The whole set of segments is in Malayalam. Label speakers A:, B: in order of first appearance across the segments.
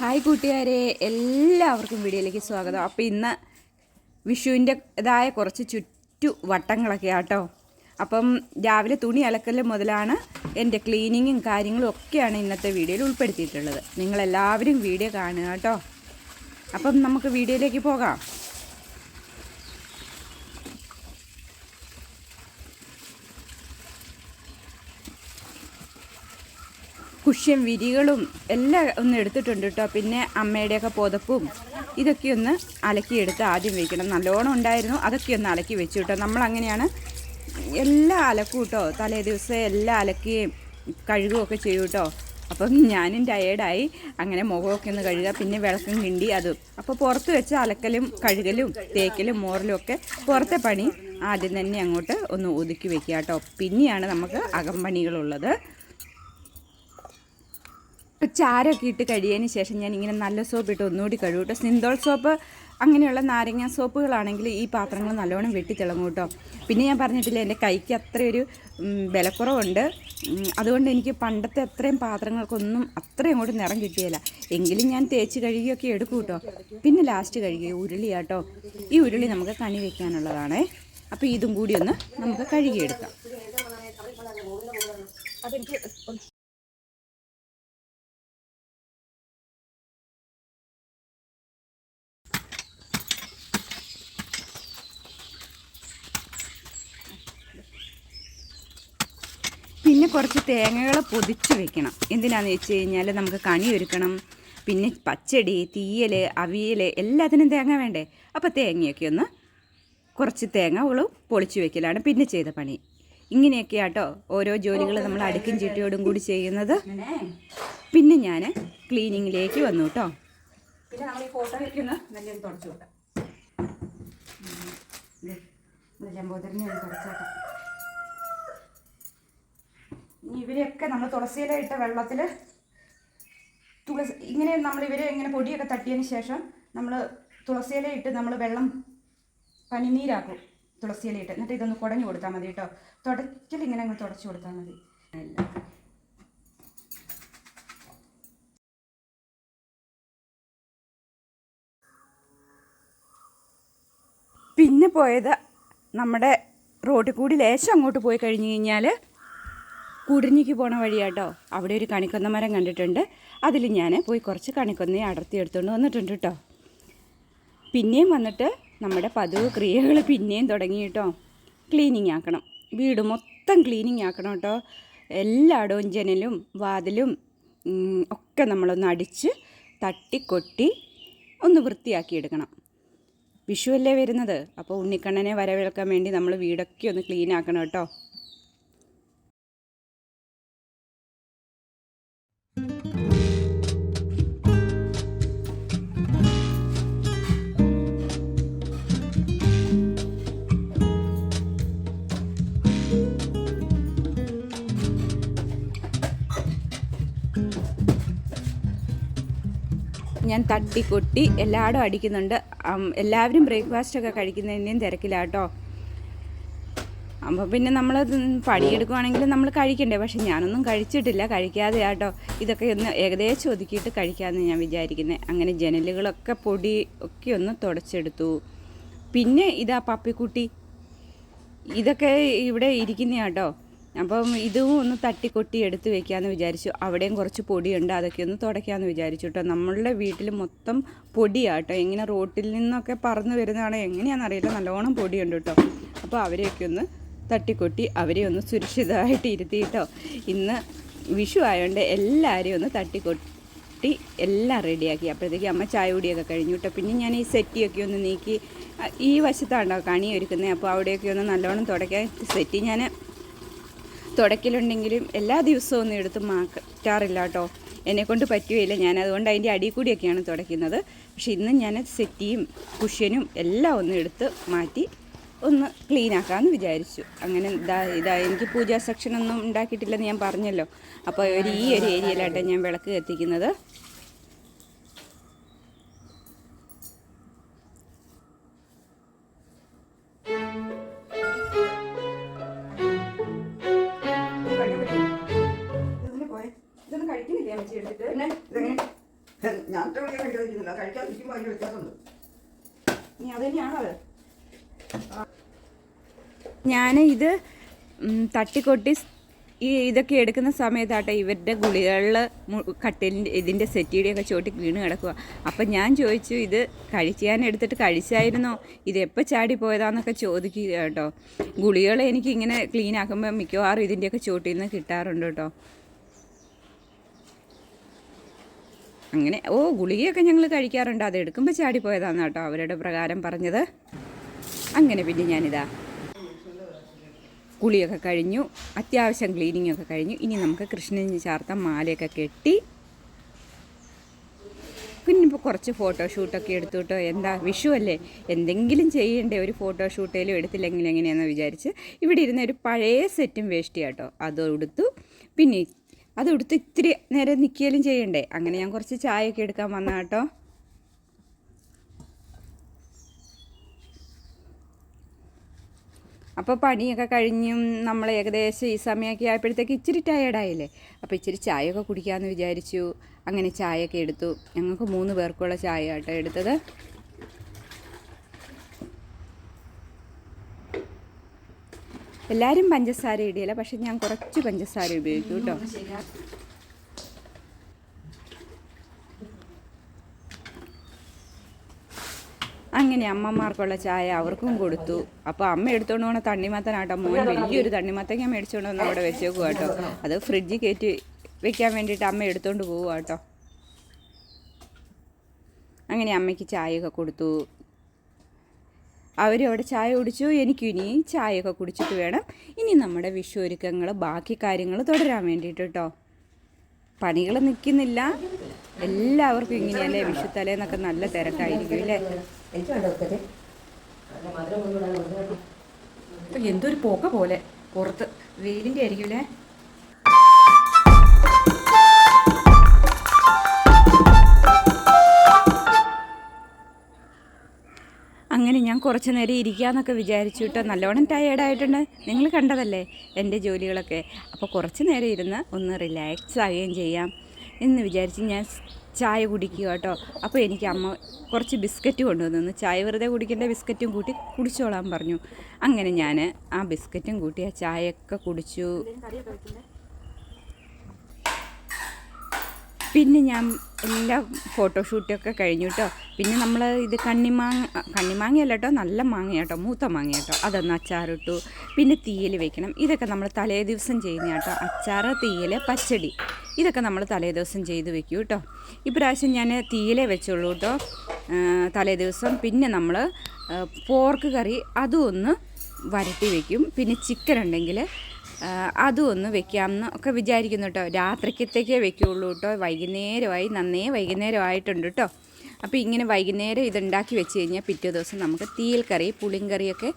A: ഹായ് കൂട്ടുകാരെ എല്ലാവർക്കും വീഡിയോയിലേക്ക് സ്വാഗതം. അപ്പോൾ ഇന്ന് വിഷുവിന്റെ ഇതായ കുറച്ച് ചുറ്റു വട്ടങ്ങളൊക്കെ ആട്ടോ. അപ്പം രാവിലെ തുണി അലക്കൽ മുതലാണ് എന്റെ ക്ലീനിങ്ങും കാര്യങ്ങളും ഒക്കെയാണ് ഇന്നത്തെ വീഡിയോയിൽ ഉൾപ്പെടുത്തിയിട്ടുള്ളത്. നിങ്ങളെല്ലാവരും വീഡിയോ കാണുക കേട്ടോ. അപ്പം നമുക്ക് വീഡിയോയിലേക്ക് പോകാം. കുഷ്യൻ വിരികളും എല്ലാം ഒന്ന് എടുത്തിട്ടുണ്ട് കേട്ടോ. പിന്നെ അമ്മയുടെയൊക്കെ പുതപ്പും ഇതൊക്കെ ഒന്ന് അലക്കിയെടുത്ത് ആദ്യം വയ്ക്കണം നല്ലോണം ഉണ്ടായിരുന്നു അതൊക്കെ ഒന്ന് അലക്കി വെച്ചു കേട്ടോ. നമ്മളങ്ങനെയാണ് എല്ലാം അലക്കും കേട്ടോ. തലേ ദിവസം എല്ലാം അലക്കുകയും കഴുകുകയൊക്കെ ചെയ്യും കേട്ടോ. അപ്പം ഞാനും ടയേർഡായി അങ്ങനെ മുഖമൊക്കെ ഒന്ന് കഴുകുക പിന്നെ വിളക്കും കിണ്ടി അതും. അപ്പോൾ പുറത്ത് വെച്ച് അലക്കലും കഴുകലും തേക്കലും മോറലും ഒക്കെ പുറത്തെ പണി ആദ്യം തന്നെ അങ്ങോട്ട് ഒന്ന് ഒതുക്കി വെക്കുക കേട്ടോ. പിന്നെയാണ് നമുക്ക് അകമ്പണികളുള്ളത്. ഇപ്പം ചാരമൊക്കെ ഇട്ട് കഴിയതിന് ശേഷം ഞാൻ ഇങ്ങനെ നല്ല സോപ്പ് ഇട്ട് ഒന്നുകൂടി കഴുകും കേട്ടോ സിന്തോൾ സോപ്പ് അങ്ങനെയുള്ള നാരങ്ങ സോപ്പുകളാണെങ്കിൽ ഈ പാത്രങ്ങൾ നല്ലോണം വെട്ടിത്തിളങ്ങും കേട്ടോ പിന്നെ ഞാൻ പറഞ്ഞിട്ടില്ല എന്റെ കൈക്ക് അത്രയൊരു വിലക്കുറവുണ്ട്. അതുകൊണ്ട് എനിക്ക് പണ്ടത്തെ അത്രയും പാത്രങ്ങൾക്കൊന്നും അത്രയും അങ്ങോട്ട് നിറം കിട്ടിയില്ല എങ്കിലും ഞാൻ തേച്ച് കഴുകിയൊക്കെ എടുക്കും കേട്ടോ പിന്നെ ലാസ്റ്റ് കഴുകിയ ഉരുളിയാട്ടോ ഈ ഉരുളി നമുക്ക് കണി വയ്ക്കാനുള്ളതാണേ അപ്പോൾ ഇതും കൂടി ഒന്ന് നമുക്ക് കഴുകിയെടുക്കാം. അതെനിക്ക് പിന്നെ കുറച്ച് തേങ്ങകൾ പൊതിച്ച് വെക്കണം. എന്തിനാണെന്ന് വെച്ച് കഴിഞ്ഞാൽ നമുക്ക് കണി ഒരുക്കണം. പിന്നെ പച്ചടി തീയൽ അവിയൽ എല്ലാത്തിനും തേങ്ങ വേണ്ടേ? അപ്പോൾ തേങ്ങയൊക്കെ ഒന്ന് കുറച്ച് തേങ്ങകളും പൊളിച്ച് വെക്കലാണ് പിന്നെ ചെയ്ത പണി. ഇങ്ങനെയൊക്കെയാട്ടോ ഓരോ ജോലികൾ നമ്മൾ അടുക്കും ചിട്ടിയോടും കൂടി ചെയ്യുന്നത്. പിന്നെ ഞാൻ ക്ലീനിങ്ങിലേക്ക് വന്നു കേട്ടോ. പിന്നെ ഫോട്ടോയൊക്കെ ഒന്ന് നല്ലൊരു തുടച്ചു വിട്ടാം ലംബോദരനെ ഒന്ന് തുടച്ചോട്ടെ ഇനി ഇവരെയൊക്കെ നമ്മൾ തുളസിയില ഇട്ട വെള്ളത്തിൽ തുളസി ഇങ്ങനെ നമ്മൾ ഇവരെ ഇങ്ങനെ പൊടിയൊക്കെ തട്ടിയതിന് ശേഷം നമ്മൾ തുളസിയില ഇട്ട് നമ്മൾ വെള്ളം പനിനീരാക്കും തുളസിയില ഇട്ട് എന്നിട്ട് ഇതൊന്ന് കുടഞ്ഞു കൊടുത്താൽ മതി കേട്ടോ. തുടയ്ക്കൽ ഇങ്ങനെ അങ്ങ് തുടച്ചു കൊടുത്താൽ മതി. പിന്നെ പോയത് നമ്മുടെ റോഡിൽ കൂടി ലേശം അങ്ങോട്ട് പോയി കഴിഞ്ഞ് കഴിഞ്ഞാൽ കുടിഞ്ഞിക്ക് പോണ വഴിയാട്ടോ. അവിടെ ഒരു കണിക്കൊന്ന മരം കണ്ടിട്ടുണ്ട്. അതിൽ ഞാൻ പോയി കുറച്ച് കണിക്കൊന്നയെ അടർത്തി എടുത്തുകൊണ്ട് വന്നിട്ടുണ്ട് കേട്ടോ പിന്നെയും വന്നിട്ട് നമ്മുടെ പതിവ് ക്രിയകൾ പിന്നെയും തുടങ്ങി കേട്ടോ ക്ലീനിങ് ആക്കണം. വീട് മൊത്തം ക്ലീനിങ് ആക്കണം കേട്ടോ എല്ലായിടവും ജനലും വാതിലും ഒക്കെ നമ്മളൊന്ന് അടിച്ച് തട്ടിക്കൊട്ടി ഒന്ന് വൃത്തിയാക്കി എടുക്കണം. വിഷുവല്ലേ വരുന്നത്? അപ്പോൾ ഉണ്ണിക്കണ്ണനെ വരവേൽക്കാൻ വേണ്ടി നമ്മൾ വീടൊക്കെ ഒന്ന് ക്ലീൻ ആക്കണം കേട്ടോ ഞാൻ തട്ടി കൊട്ടി എല്ലായിടും അടിക്കുന്നുണ്ട് എല്ലാവരും ബ്രേക്ക്ഫാസ്റ്റ് ഒക്കെ കഴിക്കുന്നതിന്റെയും തിരക്കിലാട്ടോ. അപ്പോൾ പിന്നെ നമ്മൾ പണിയെടുക്കുവാണെങ്കിൽ നമ്മൾ കഴിക്കണ്ടേ? പക്ഷെ ഞാനൊന്നും കഴിച്ചിട്ടില്ല. കഴിക്കാതെ ആട്ടോ ഇതൊക്കെ ഒന്ന് ഏകദേശം ഒതുക്കിയിട്ട് കഴിക്കാമെന്ന് ഞാൻ വിചാരിക്കുന്നത് അങ്ങനെ ജനലുകളൊക്കെ പൊടി ഒക്കെ ഒന്ന് തുടച്ചെടുത്തു. പിന്നെ ഇതാ പപ്പിക്കുട്ടി. ഇതൊക്കെ ഇവിടെ ഇരിക്കുന്ന കേട്ടോ അപ്പം ഇതും ഒന്ന് തട്ടിക്കൊട്ടി എടുത്ത് വെക്കാമെന്ന് വിചാരിച്ചു. അവിടെയും കുറച്ച് പൊടിയുണ്ട് അതൊക്കെ ഒന്ന് തുടയ്ക്കാമെന്ന് വിചാരിച്ചു കേട്ടോ നമ്മളുടെ വീട്ടിൽ മൊത്തം പൊടിയാട്ടോ. ഇങ്ങനെ റോട്ടിൽ നിന്നൊക്കെ പറന്ന് വരുന്നതാണ് എങ്ങനെയാണെന്ന് അറിയില്ല നല്ലോണം പൊടിയുണ്ട് കേട്ടോ അപ്പോൾ അവരെയൊക്കെ ഒന്ന് തട്ടിക്കൊട്ടി അവരെ ഒന്ന് സുരക്ഷിതമായിട്ട് ഇരുത്തിയിട്ടോ ഇന്ന് വിഷു ആയതുകൊണ്ട് എല്ലാവരെയും ഒന്ന് തട്ടിക്കൊട്ടി എല്ലാം റെഡിയാക്കി. അപ്പോഴത്തേക്ക് അമ്മ ചായ കുടിയൊക്കെ കഴിഞ്ഞു കേട്ടോ പിന്നെ ഞാൻ ഈ സെറ്റിയൊക്കെ ഒന്ന് നീക്കി ഈ വശത്താണോ കണി ഒരുക്കുന്നത് അപ്പോൾ അവിടെയൊക്കെ ഒന്ന് നല്ലോണം തുടയ്ക്കാൻ സെറ്റി. ഞാൻ തുടയ്ക്കലുണ്ടെങ്കിലും എല്ലാ ദിവസവും ഒന്നും എടുത്ത് മാറ്റാറില്ല കേട്ടോ. എന്നെക്കൊണ്ട് പറ്റുകയില്ല. ഞാൻ അതുകൊണ്ട് അതിന്റെ അടിയിൽ കൂടിയൊക്കെയാണ് തുടയ്ക്കുന്നത്. പക്ഷേ ഇന്ന് ഞാൻ സെറ്റിയും കുഷ്യനും എല്ലാം ഒന്ന് എടുത്ത് മാറ്റി ഒന്ന് ക്ലീൻ ആക്കാമെന്ന് വിചാരിച്ചു. അങ്ങനെ ഇതാ ഇതാ എനിക്ക് പൂജാ സെക്ഷനൊന്നും ഉണ്ടാക്കിയിട്ടില്ലെന്ന് ഞാൻ പറഞ്ഞല്ലോ. അപ്പോൾ ഒരു ഈ ഒരു ഏരിയയിലായിട്ടാണ് ഞാൻ വിളക്ക് കത്തിക്കുന്നത്.
B: കഴിക്കാതിരിക്കുമ്പോൾ അതിന് വ്യത്യാസമുണ്ട്
A: നീ അതുതന്നെയാണത് ഞാൻ ഇത് തട്ടിക്കൊട്ടി ഈ ഇതൊക്കെ എടുക്കുന്ന സമയത്താട്ടെ ഇവരുടെ ഗുളികളിൽ കട്ടിലിന്റെ ഇതിന്റെ സെറ്റിയുടെയൊക്കെ ചോട്ടി വീണ് കിടക്കുക അപ്പം ഞാൻ ചോദിച്ചു ഇത് കഴിക്കാൻ എടുത്തിട്ട് കഴിച്ചായിരുന്നോ? ഇത് എപ്പോൾ ചാടി പോയതാന്നൊക്കെ ചോദിക്കുക കേട്ടോ ഗുളികൾ എനിക്ക് ഇങ്ങനെ ക്ലീൻ ആക്കുമ്പോൾ മിക്കവാറും ഇതിന്റെയൊക്കെ ചോട്ടിൽ നിന്ന് കിട്ടാറുണ്ട് കേട്ടോ അങ്ങനെ ഓ ഗുളികയൊക്കെ ഞങ്ങൾ കഴിക്കാറുണ്ട്. അത് എടുക്കുമ്പോൾ ചാടിപ്പോയതാണ് കേട്ടോ അവരുടെ പ്രകാരം പറഞ്ഞത്. അങ്ങനെ പിന്നെ ഞാനിതാ കുളിയൊക്കെ കഴിഞ്ഞു അത്യാവശ്യം ക്ലീനിങ് ഒക്കെ കഴിഞ്ഞു. ഇനി നമുക്ക് കൃഷ്ണന് ചാർത്ത മാലയൊക്കെ കെട്ടി പിന്നിപ്പോൾ കുറച്ച് ഫോട്ടോഷൂട്ടൊക്കെ എടുത്തു കേട്ടോ എന്താ വിഷു അല്ലേ? എന്തെങ്കിലും ചെയ്യണ്ടേ? ഒരു ഫോട്ടോഷൂട്ടേലും എടുത്തില്ലെങ്കിൽ എങ്ങനെയാണെന്ന് വിചാരിച്ച്. ഇവിടെ ഇരുന്ന ഒരു പഴയ സെറ്റും വേസ്റ്റ് കേട്ടോ അത് എടുത്തു. പിന്നെ അത് എടുത്ത് ഇത്തിരി നേരം നിൽക്കുകയും ചെയ്യണ്ടേ? അങ്ങനെ ഞാൻ കുറച്ച് ചായയൊക്കെ എടുക്കാൻ വന്ന കേട്ടോ. അപ്പോൾ പണിയൊക്കെ കഴിഞ്ഞും നമ്മൾ ഏകദേശം ഈ സമയമൊക്കെ ആയപ്പോഴത്തേക്ക് ഇച്ചിരി ടയേർഡായില്ലേ അപ്പോൾ ഇച്ചിരി ചായയൊക്കെ കുടിക്കാമെന്ന് വിചാരിച്ചു. അങ്ങനെ ചായയൊക്കെ എടുത്തു. ഞങ്ങൾക്ക് മൂന്ന് പേർക്കുള്ള ചായ കേട്ടോ എടുത്തത്. എല്ലാവരും പഞ്ചസാര ഇടിയില്ല പക്ഷെ ഞാൻ കുറച്ച് പഞ്ചസാര ഉപയോഗിക്കും കേട്ടോ. അങ്ങനെ അമ്മമാർക്കുള്ള ചായ അവർക്കും കൊടുത്തു. അപ്പോൾ അമ്മ എടുത്തോണ്ട് പോണ തണ്ണിമത്തനാട്ടോ. മോൻ വലിയൊരു ഞാൻ മേടിച്ചുകൊണ്ട് വന്ന് അവിടെ വെച്ചേക്കുക കേട്ടോ. അത് ഫ്രിഡ്ജിൽ കയറ്റി വെക്കാൻ വേണ്ടിയിട്ട് അമ്മ എടുത്തോണ്ട് പോവുക കേട്ടോ. അങ്ങനെ അമ്മയ്ക്ക് ചായയൊക്കെ കൊടുത്തു. അവരും അവിടെ ചായ കുടിച്ചു. എനിക്കും ഇനി ചായയൊക്കെ കുടിച്ചിട്ട് വേണം. ഇനി നമ്മുടെ വിഷു ഒരുക്കങ്ങൾ ബാക്കി കാര്യങ്ങൾ തുടരാൻ വേണ്ടിയിട്ട് കേട്ടോ പണികൾ നിൽക്കുന്നില്ല. എല്ലാവർക്കും ഇങ്ങനെയല്ലേ വിഷു തലേന്നൊക്കെ നല്ല തിരക്കായിരിക്കും അല്ലേ? എന്തൊരു പോക്ക പോലെ പുറത്ത്. വെയിലിന്റെ ആയിരിക്കും ആയിരിക്കുമല്ലേ അങ്ങനെ ഞാൻ കുറച്ച് നേരം ഇരിക്കാമെന്നൊക്കെ വിചാരിച്ചു കേട്ടോ നല്ലോണം ടയേർഡായിട്ടുണ്ട് നിങ്ങൾ കണ്ടതല്ലേ എന്റെ ജോലികളൊക്കെ? അപ്പോൾ കുറച്ച് നേരം ഇരുന്ന് ഒന്ന് റിലാക്സ് ആവുകയും ചെയ്യാം എന്ന് വിചാരിച്ച് ഞാൻ ചായ കുടിക്കുക കേട്ടോ അപ്പോൾ എനിക്ക് അമ്മ കുറച്ച് ബിസ്ക്കറ്റ് കൊണ്ടുവന്നു. ചായ വെറുതെ കുടിക്കേണ്ട ബിസ്ക്കറ്റും കൂട്ടി കുടിച്ചോളാൻ പറഞ്ഞു. അങ്ങനെ ഞാൻ ആ ബിസ്ക്കറ്റും കൂട്ടി ആ ചായയൊക്കെ കുടിച്ചു. പിന്നെ ഞാൻ എല്ലാ ഫോട്ടോഷൂട്ടൊക്കെ കഴിഞ്ഞു കേട്ടോ പിന്നെ നമ്മൾ ഇത് കണ്ണിമാങ്ങ കണ്ണിമാങ്ങയല്ല കേട്ടോ നല്ല മാങ്ങ കേട്ടോ മൂത്ത മാങ്ങ കേട്ടോ അതൊന്ന് അച്ചാറിട്ടു. പിന്നെ തീയൽ വെക്കണം. ഇതൊക്കെ നമ്മൾ തലേ ദിവസം ചെയ്യുന്ന കേട്ടോ അച്ചാറ് തീയൽ പച്ചടി. ഇതൊക്കെ നമ്മൾ തലേ ദിവസം ചെയ്ത് വെക്കൂ കേട്ടോ ഇപ്രാവശ്യം ഞാൻ തീയലേ വെച്ചുള്ളൂ കേട്ടോ തലേ ദിവസം. പിന്നെ നമ്മൾ പോർക്ക് കറി അതും ഒന്ന് വരട്ടി വയ്ക്കും പിന്നെ ചിക്കൻ ഉണ്ടെങ്കിൽ അതും ഒന്ന് വെക്കാമെന്ന് ഒക്കെ വിചാരിക്കുന്നു കേട്ടോ. രാത്രിക്കത്തേക്കേ വെക്കുള്ളൂ കേട്ടോ. വൈകുന്നേരമായി നന്നേ വൈകുന്നേരമായിട്ടുണ്ട് കേട്ടോ. അപ്പോൾ ഇങ്ങനെ വൈകുന്നേരം ഇതുണ്ടാക്കി വെച്ച് കഴിഞ്ഞാൽ പിറ്റേ ദിവസം നമുക്ക് തീയൽ കറി പുളിങ്കറിയൊക്കെ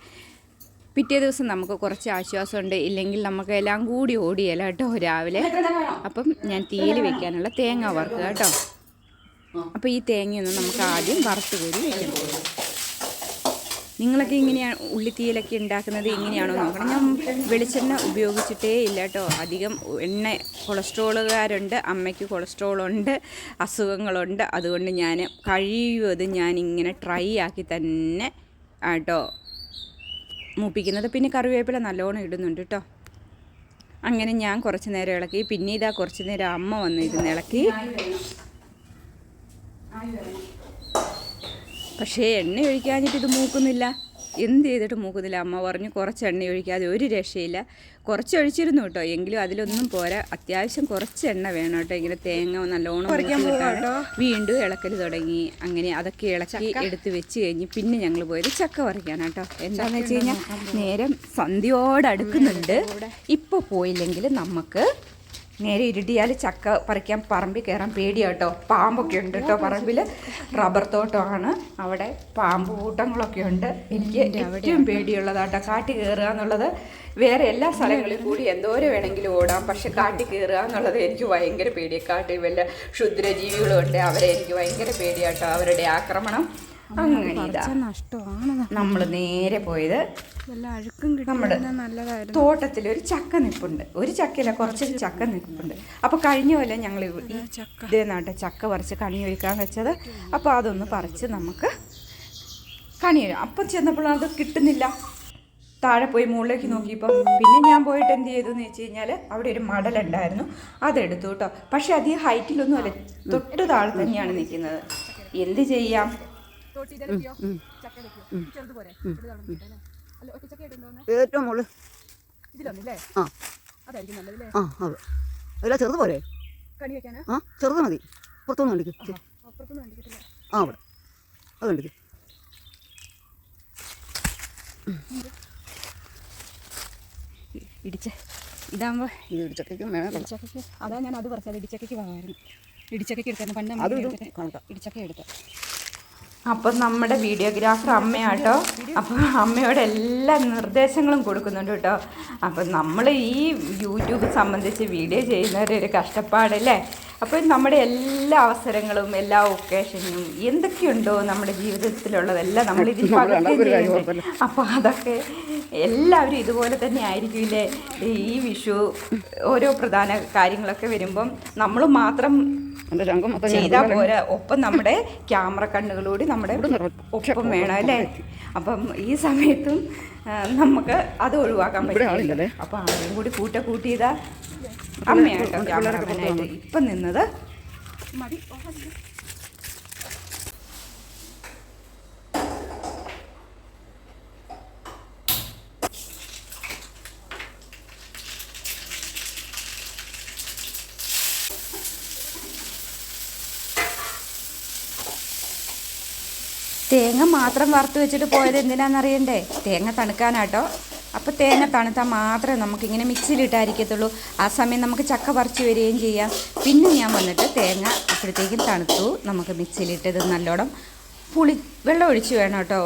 A: പിറ്റേ ദിവസം നമുക്ക് കുറച്ച് ആശ്വാസമുണ്ട്. ഇല്ലെങ്കിൽ നമുക്ക് എല്ലാം കൂടി ഓടിയല്ല കേട്ടോ രാവിലെ. അപ്പം ഞാൻ തീയൽ വെക്കാനുള്ള തേങ്ങ വറുക്കുക കേട്ടോ. അപ്പോൾ ഈ തേങ്ങയൊന്നും നമുക്ക് ആദ്യം വറുത്ത് കൂടി വെക്കണം നിങ്ങളൊക്കെ ഇങ്ങനെയാണ് ഉള്ളിത്തീയിലൊക്കെ ഉണ്ടാക്കുന്നത് എങ്ങനെയാണോ നോക്കണം? ഞാൻ വെളിച്ചെണ്ണ ഉപയോഗിച്ചിട്ടേ ഇല്ല കേട്ടോ. അധികം എണ്ണ കൊളസ്ട്രോളുകാരുണ്ട് അമ്മയ്ക്ക് കൊളസ്ട്രോളുണ്ട് അസുഖങ്ങളുണ്ട്. അതുകൊണ്ട് ഞാൻ കഴിയുമത് ഞാൻ ഇങ്ങനെ ട്രൈ ആക്കി തന്നെ കേട്ടോ മൂപ്പിക്കുന്നത്. പിന്നെ കറിവേപ്പില നല്ലോണം ഇടുന്നുണ്ട് കേട്ടോ. അങ്ങനെ ഞാൻ കുറച്ച് നേരം ഇളക്കി. പിന്നെ ഇതാ കുറച്ച് നേരം അമ്മ വന്ന് ഇരുന്ന് ഇളക്കി. പക്ഷേ എണ്ണ ഒഴിക്കാഞ്ഞിട്ട് ഇത് മൂക്കുന്നില്ല. എന്ത് ചെയ്തിട്ട് മൂക്കുന്നില്ല. അമ്മ പറഞ്ഞു കുറച്ച് എണ്ണ ഒഴിക്കാതെ ഒരു രക്ഷയില്ല. കുറച്ച് ഒഴിച്ചിരുന്നു കേട്ടോ. എങ്കിലും അതിലൊന്നും പോരാ. അത്യാവശ്യം കുറച്ച് എണ്ണ വേണം കേട്ടോ. ഇങ്ങനെ തേങ്ങ നല്ലോണം. വീണ്ടും ഇളക്കൽ തുടങ്ങി. അങ്ങനെ അതൊക്കെ ഇളക്കി എടുത്ത് വെച്ച് കഴിഞ്ഞ് പിന്നെ ഞങ്ങൾ പോയത് ചക്ക പറിക്കാൻ കേട്ടോ. എന്താണെന്ന് വെച്ച് കഴിഞ്ഞാൽ നേരം സന്ധ്യയോടടുക്കുന്നുണ്ട് ഇപ്പോൾ പോയില്ലെങ്കിൽ നമുക്ക് നേരെ ഇരുട്ടിയാൽ ചക്ക പറിക്കാൻ പറമ്പിൽ കയറാൻ പേടിയാട്ടോ. പാമ്പൊക്കെ ഉണ്ട് കേട്ടോ പറമ്പിൽ റബ്ബർ തോട്ടമാണ്. അവിടെ പാമ്പ് കൂട്ടങ്ങളൊക്കെ ഉണ്ട്. എനിക്ക് ഏറ്റവും പേടിയുള്ളതാട്ടോ. കാട്ടി കയറുക എന്നുള്ളത് വേറെ എല്ലാ സ്ഥലങ്ങളിൽ കൂടി എന്തോരം വേണമെങ്കിലും ഓടാം. പക്ഷെ കാട്ടി കയറുക എന്നുള്ളത് എനിക്ക് ഭയങ്കര പേടിയാണ് കാട്ടിൽ വല്ല ക്ഷുദ്രജീവികളും ഉണ്ട്. അവരെ എനിക്ക് ഭയങ്കര പേടിയാട്ടോ. അവരുടെ ആക്രമണം അങ്ങനെ ഇതാ നമ്മൾ നേരെ പോയത് നമ്മുടെ തോട്ടത്തിൽ ഒരു ചക്ക നിൽപ്പുണ്ട് ഒരു ചക്കയില്ല കുറച്ച് ചക്ക. നിൽപ്പുണ്ട് അപ്പോൾ കഴിഞ്ഞ പോലെ ഞങ്ങൾ ഈ
C: ചക്ക.
A: ഇതേ നാട്ടെ ചക്ക പറിച്ച് കണി ഒഴിക്കാൻ വെച്ചത്. അപ്പോൾ അതൊന്ന് പറിച്ച് നമുക്ക് കണി വരും അപ്പം ചെന്നപ്പോൾ അത് കിട്ടുന്നില്ല. താഴെ പോയി മുകളിലേക്ക് നോക്കിയപ്പോൾ പിന്നെ ഞാൻ പോയിട്ട് എന്ത് ചെയ്തു എന്ന് വെച്ച് കഴിഞ്ഞാൽ അവിടെ ഒരു മടലുണ്ടായിരുന്നു അതെടുത്തു കേട്ടോ. പക്ഷെ അധികം ഹൈറ്റിലൊന്നും അല്ല തൊട്ട് താഴെ തന്നെയാണ് നിൽക്കുന്നത്. എന്ത് ചെയ്യാം?
B: ഏറ്റവും മുകളിൽ ആ. ആ അതെ. അല്ല ചെറുത് പോരെ? ആ ചെറുത് മതി. പുറത്തുനിന്ന് കണ്ടിക്ക്. ആ അവിടെ. അത് കണ്ടിക്ക്.
C: ഇടിച്ച. ഇതാകുമ്പോൾ
B: ഇത് ഇടിച്ചക്കയ്ക്കും
C: ഇടിച്ചക്കയ്ക്ക്. അതാ ഞാൻ അത് പറഞ്ഞത് ഇടിച്ചക്കയ്ക്ക് വാങ്ങായിരുന്നു. ഇടിച്ചക്കയ്ക്ക് എടുക്കാൻ പണ്ട് ഇടിച്ചക്ക എടുത്ത്
A: അപ്പം നമ്മുടെ വീഡിയോഗ്രാഫർ അമ്മയാട്ടോ. അപ്പോൾ അമ്മയോട് എല്ലാ നിർദ്ദേശങ്ങളും കൊടുക്കുന്നുണ്ട് കേട്ടോ. അപ്പം നമ്മൾ ഈ യൂട്യൂബ് സംബന്ധിച്ച് വീഡിയോ ചെയ്യുന്നവരൊരു കഷ്ടപ്പാടല്ലേ? അപ്പോൾ നമ്മുടെ എല്ലാ അവസരങ്ങളും എല്ലാ ഒക്കേഷനും എന്തൊക്കെയുണ്ടോ നമ്മുടെ ജീവിതത്തിലുള്ളതെല്ലാം നമ്മൾ ഇതിൽ അപ്പോൾ അതൊക്കെ എല്ലാവരും ഇതുപോലെ തന്നെ ആയിരിക്കില്ലേ ഈ വിഷു ഓരോ പ്രധാന കാര്യങ്ങളൊക്കെ വരുമ്പം നമ്മൾ മാത്രം ചെയ്താൽ പോരാ. ഒപ്പം നമ്മുടെ ക്യാമറ കണ്ണുകളോട് നമ്മുടെ ഒപ്പം വേണം അല്ലേ? അപ്പം ഈ സമയത്തും നമുക്ക് അത് ഒഴിവാക്കാൻ
B: പറ്റില്ല
A: പറ്റും? അപ്പം ആരെയും കൂടി കൂട്ട കൂട്ടിയതാ ക്യാമറമാനായിട്ട് ഇപ്പം നിന്നത് തേങ്ങ മാത്രം വറുത്ത് വെച്ചിട്ട് പോയത് എന്തിനാണെന്നറിയണ്ടേ തേങ്ങ തണുക്കാനാട്ടോ. അപ്പോൾ തേങ്ങ തണുത്താൽ മാത്രമേ നമുക്കിങ്ങനെ മിക്സിയിലിട്ടായിരിക്കത്തുള്ളൂ. ആ സമയം നമുക്ക് ചക്ക പറിച്ച് വരികയും ചെയ്യാം. പിന്നെ ഞാൻ വന്നിട്ട് തേങ്ങ അപ്പോഴത്തേക്കും തണുത്തു. നമുക്ക് മിക്സിയിലിട്ടത് നല്ലോണം പുളി വെള്ളം ഒഴിച്ച് വേണം കേട്ടോ